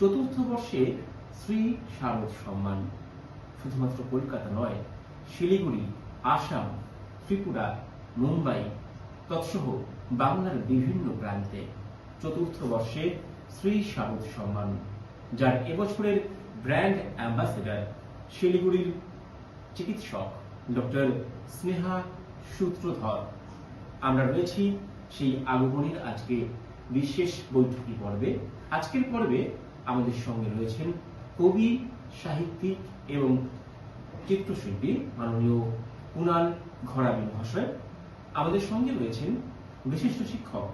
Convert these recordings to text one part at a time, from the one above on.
চতুর্থ বর্ষে শ্রী শারদ সম্মান। শুধুমাত্র কলকাতা নয়, শিলিগুড়ি, আসাম, ত্রিপুরা, মুম্বাই, তৎসহ বাংলার বিভিন্ন প্রান্তে চতুর্থ বর্ষে শ্রী শারদ সম্মান, যার এবছরের ব্র্যান্ড অ্যাম্বাসেডার শিলিগুড়ির চিকিৎসক ডক্টর স্নেহা সূত্রধর। আমরা রয়েছি সেই আগমনের আজকে বিশেষ বৈঠকি পর্বে। আজকের পর্বে আমাদের সঙ্গে রয়েছেন কবি, সাহিত্যিক এবং চিত্রশিল্পী মাননীয় কুণাল ঘরামি মহাশয়। আমাদের সঙ্গে রয়েছেন বিশিষ্ট শিক্ষক,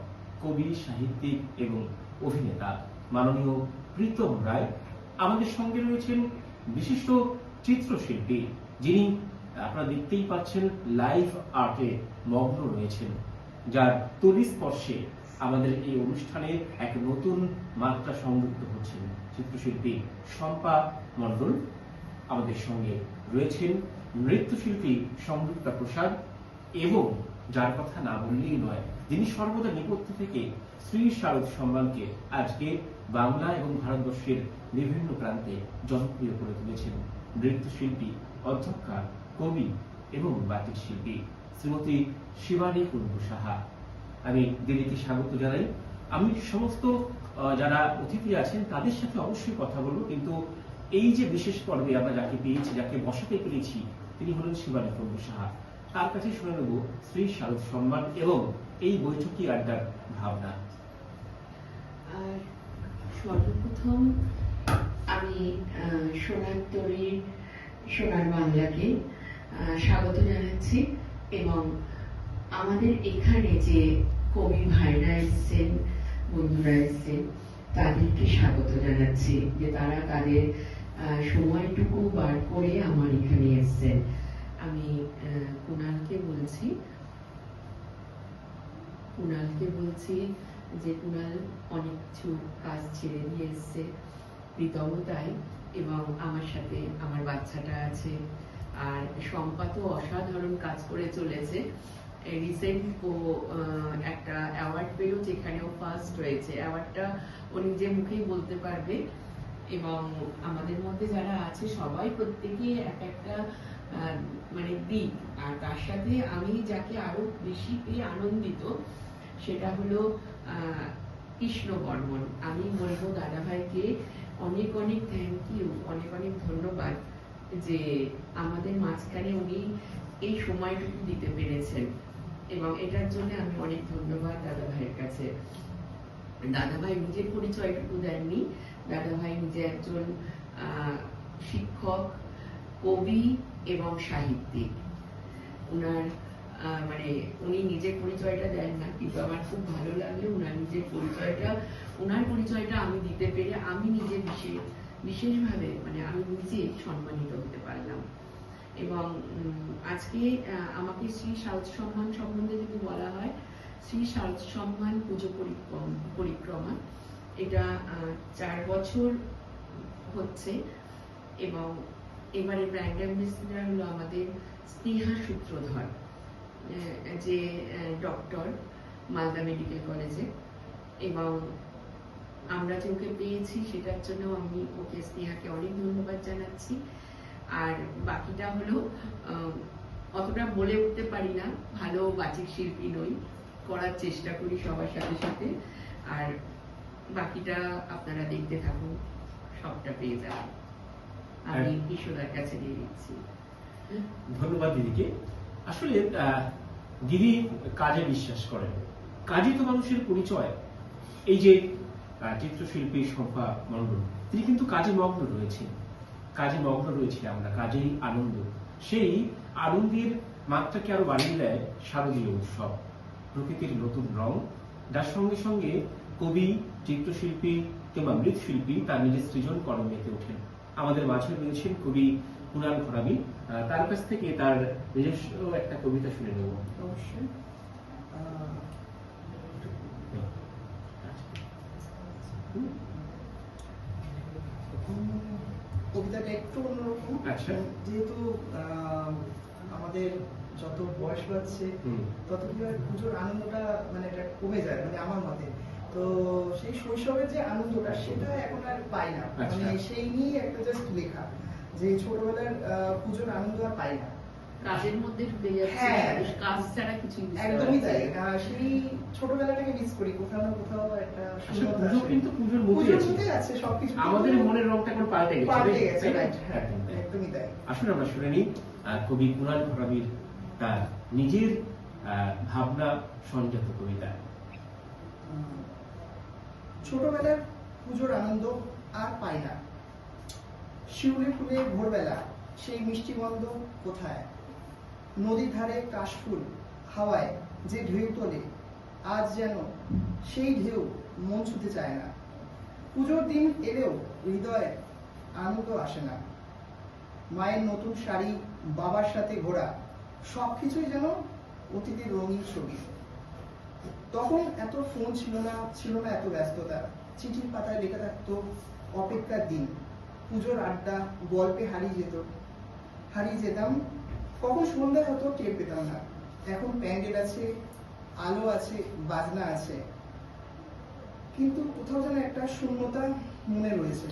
কবি, সাহিত্যিক এবং অভিনেতা মাননীয় প্রীতম রায়। আমাদের সঙ্গে রয়েছেন বিশিষ্ট চিত্রশিল্পী যিনি আপনারা দেখতেই পাচ্ছেন লাইভ আর্টে মগ্ন রয়েছেন, যার তরি স্পর্শে আমাদের এই অনুষ্ঠানে এক নতুন মাত্রা সংযুক্ত হচ্ছেন চিত্রশিল্পী শম্পা মণ্ডল। আমাদের সঙ্গে রয়েছেন নৃত্যশিল্পী সংযুক্তা প্রসাদ এবং যার কথা না বললেই নয়, যিনি সর্বদা নেপথ্য থেকে শ্রী শারদ সম্মানকে আজকে বাংলা এবং ভারতবর্ষের বিভিন্ন প্রান্তে জনপ্রিয় করে তুলেছেন নৃত্যশিল্পী, অধ্যক্ষা, কবি এবং বাচিক শিল্পী শ্রীমতী শিবানী কুণ্ডু সাহা। আমি দিল্লিতে স্বাগত জানাই। আমি সমস্ত যারা অতিথি আছেন, তাদের সাথে অবশ্যই কথা বলব। কিন্তু এই যে বিশেষ পর্বে আমরা যাকে পেয়েছি, যাকে বসাতে পেরেছি, তিনি হলেন শিবানী কুণ্ডু সাহা। তার কাছে শুনে নেব শ্রী শারদ সম্মান এবং এই বৈঠকি আড্ডার ভাবনা। সর্বপ্রথম আমি সোনার তরীর, সোনার বাংলাকে স্বাগত জানাচ্ছি এবং আমাদের এখানে যে কবি ভাইরা এসছেন, বন্ধুরা এসছেন, তাদেরকে স্বাগত জানাচ্ছি যে তারা তাদের সময়টুকু বার করে আমার এখানে এসছেন। আমি কুণালকে বলছি কুণালকে বলছি যে কুণাল অনেক কিছু কাজ ছেড়ে দিয়ে এসছে, প্রীতম তাই, এবং আমার সাথে আমার বাচ্চাটা আছে, আর শম্পা তো অসাধারণ কাজ করে চলেছে। রিসেন্ট একটা অ্যাওয়ার্ড পেল যেখানেও ফার্স্ট হয়েছে। অ্যাওয়ার্ডটা ও নিজে মুখেই বলতে পারবে এবং আমাদের মধ্যে যারা আছে, সবাই প্রত্যেকে এক একটা মানে দিক। আর তার সাথে আমি যাকে আরও বেশি পেয়ে আনন্দিত, সেটা হলো কৃষ্ণ বর্মন। আমি বলব দাদা ভাইকে অনেক অনেক থ্যাংক ইউ অনেক অনেক ধন্যবাদ যে আমাদের মাঝখানে উনি এই সময়টুকু দিতে পেরেছেন। এবং এটার জন্য আমি অনেক ধন্যবাদ দাদা ভাইয়ের কাছে। দাদা ভাই নিজের পরিচয়টুকু দেননি দাদা ভাই নিজে একজন শিক্ষক, কবি এবং সাহিত্যিক। উনার মানে উনি নিজের পরিচয়টা দেন না, কিন্তু আমার খুব ভালো লাগল উনার নিজের পরিচয়টা, উনার পরিচয়টা আমি দিতে পেরে আমি নিজে বিশেষ, বিশেষভাবে মানে আমি নিজে সম্মানিত হতে পারলাম। এবং আজকে আমাকে শ্রী শারদ সম্মান সম্বন্ধে যদি বলা হয়, শ্রী শারদ সম্মান পুজো পরিক্রমা এটা চার বছর হচ্ছে এবং এবারে ব্র্যান্ড অ্যাম্বাসিডার হলো আমাদের স্নেহা সূত্রধর যে ডক্টর মালদা মেডিকেল কলেজে এবং আমরা যে ওকে পেয়েছি সেটার জন্য আমি ওকে স্নেহাকে অনেক ধন্যবাদ জানাচ্ছি। আর বাকিটা হলো অতটা বলে উঠতে পারি না। ভালো বাচিক শিল্পী নই করার চেষ্টা করি সবার সাথে সাথে। আর বাকিটা আপনারা দেখতে থাকুন সবটা পেয়ে যাবেন। আমি ঈশ্বরের কাছে দিয়ে দিচ্ছি। ধন্যবাদ দিদিকে। আসলে আহ, দিদি কাজে বিশ্বাস করেন। কাজই তো মানুষের পরিচয়। এই যে চিত্রশিল্পী শম্পা মণ্ডল তিনি কিন্তু কাজে মগ্ন রয়েছেন। কাজে মগ্ন রয়েছে আমরা কাজেই আনন্দ। সেই আনন্দের মাত্রাকে আরও বাড়িয়ে দেয় শারদীয় উৎসব। প্রকৃতির নতুন রং যার সঙ্গে সঙ্গে কবি চিত্রশিল্পী কিংবা মৃৎশিল্পী তার নিজের সৃজন কর্মে মেতে ওঠেন। আমাদের মাঝে রয়েছেন কবি কুণাল ঘরামি। তার কাছ থেকে তার নিজস্ব একটা কবিতা শুনে নেব। অবশ্যই। কবিতাটা একটু অন্যরকম। আচ্ছা। যেহেতু আমাদের যত বয়স বাড়ছে তত কি হয় পুজোর আনন্দটা মানে এটা কমে যায় মানে আমার মতে। তো সেই শৈশবের যে আনন্দটা সেটা এখন আর পাই না। আচ্ছা। মানে সেই নিয়ে একটা জাস্ট লেখা যে ছোটবেলার আহ, পুজোর আনন্দ আর পাই না। কাজের মধ্যে ঢুকে যাচ্ছে হ্যাঁ। কাজ ছাড়া বুঝতে একদমই তাই। সেই ছোটবেলাটাকে মিস করি কোথাও না কোথাও একটা পুজো কিন্তু পুজোর মধ্যে আছে। সবকিছু আমাদের মনের রংটা এখন পাল্টে গেছে পাল্টে গেছে হ্যাঁ। একদমই তাই। আসলে আমরা শুনে নিই কবি কুণাল তার নিজের ভাবনা সংযত কবিতা। ছোটবেলার পুজোর আনন্দ আর পাই না। শিউলি ফুলে ভোরবেলা সেই মিষ্টি গন্ধ কোথায়? নদীর ধারে কাশফুল হাওয়ায় যে ঢেউ তোলে, আজ যেন সেই ঢেউ মন ছুতে চায় না। পুজোর দিন এলেও হৃদয়ে আনন্দ আসে না। মায়ের নতুন শাড়ি, বাবার সাথে ঘোরা, সবকিছুই যেন অতীতের রঙিন ছবি। তখন এত ফোন ছিল না ছিল না এত ব্যস্ততা। চিঠির পাতায় লেখা থাকতো, অপেক্ষার দিন। পুজোর আড্ডা, গল্পে হারিয়ে যেত, হারিয়ে যেতাম কখন সন্ধ্যা হতো টের পেতাম না। এখন প্যান্ডেল আছে, আলো আছে, বাজনা আছে। কিন্তু কোথাও যেন একটা শূন্যতা মনে রয়েছে।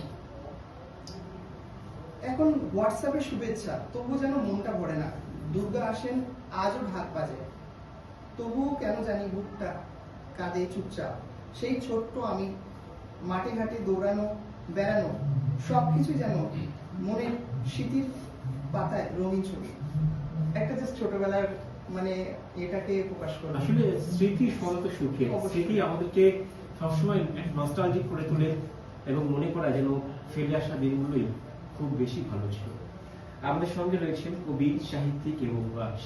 এখন হোয়াটসঅ্যাপে শুভেচ্ছা তবু যেন মনটা ভরে না। দুর্গা আসেন, আজও ঢাক বাজে। তবুও কেন জানি বুকটা কাঁদে চুপচাপ। সেই ছোট্ট আমি, মাঠে ঘাটে দৌড়ানো, বেড়ানো, সবকিছু যেন মনে স্মৃতির পাতায় রঙিন ছবি। একটা জাস্ট ছোটবেলার মানে এটাকে প্রকাশ করা আসলে স্মৃতি সমস্ত সুখে। স্মৃতি আমাদেরকে সবসময় নস্টালজিক করে তোলে এবং মনে করা যেন ফেলে আসা দিনগুলোই খুব বেশি ভালো ছিল। আমাদের সঙ্গে রয়েছেন কবি সাহিত্যিক এবং